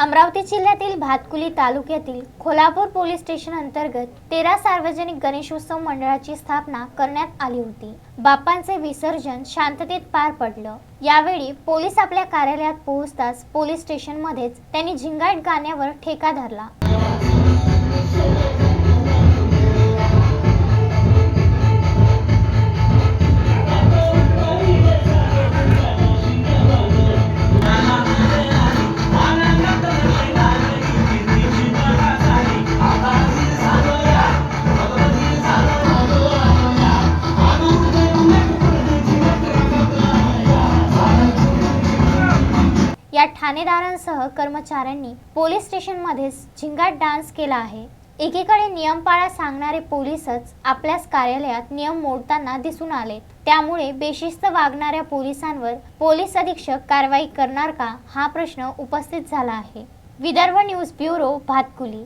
अमरावती जिल्ह्यातील भातकुली तालुक्यातील Kholapur police station अंतर्गत तेरा सार्वजनिक गणेशोत्सव मंडळाची स्थापना करण्यात आली होती. बाप्पांचे विसर्जन शांततेत पार पडलं. यावेळी पोलीस आपल्या कार्यालयात पोहोचताच पोलीस स्टेशनमध्येच त्यांनी झिंगाट गाण्यावर ठेका धरला. या ठाणेदारांसह कर्मचाऱ्यांनी पोलीस स्टेशनमध्येच झिंगाट डान्स केला आहे. एकीकडे नियम पाळा सांगणारे पोलीसच आपल्याच कार्यालयात नियम मोडताना दिसून आले. त्यामुळे बेशिस्त वागणाऱ्या पोलिसांवर पोलीस अधीक्षक कारवाई करणार का हा प्रश्न उपस्थित झाला आहे. Vidarbha news bureau Bhatkuli.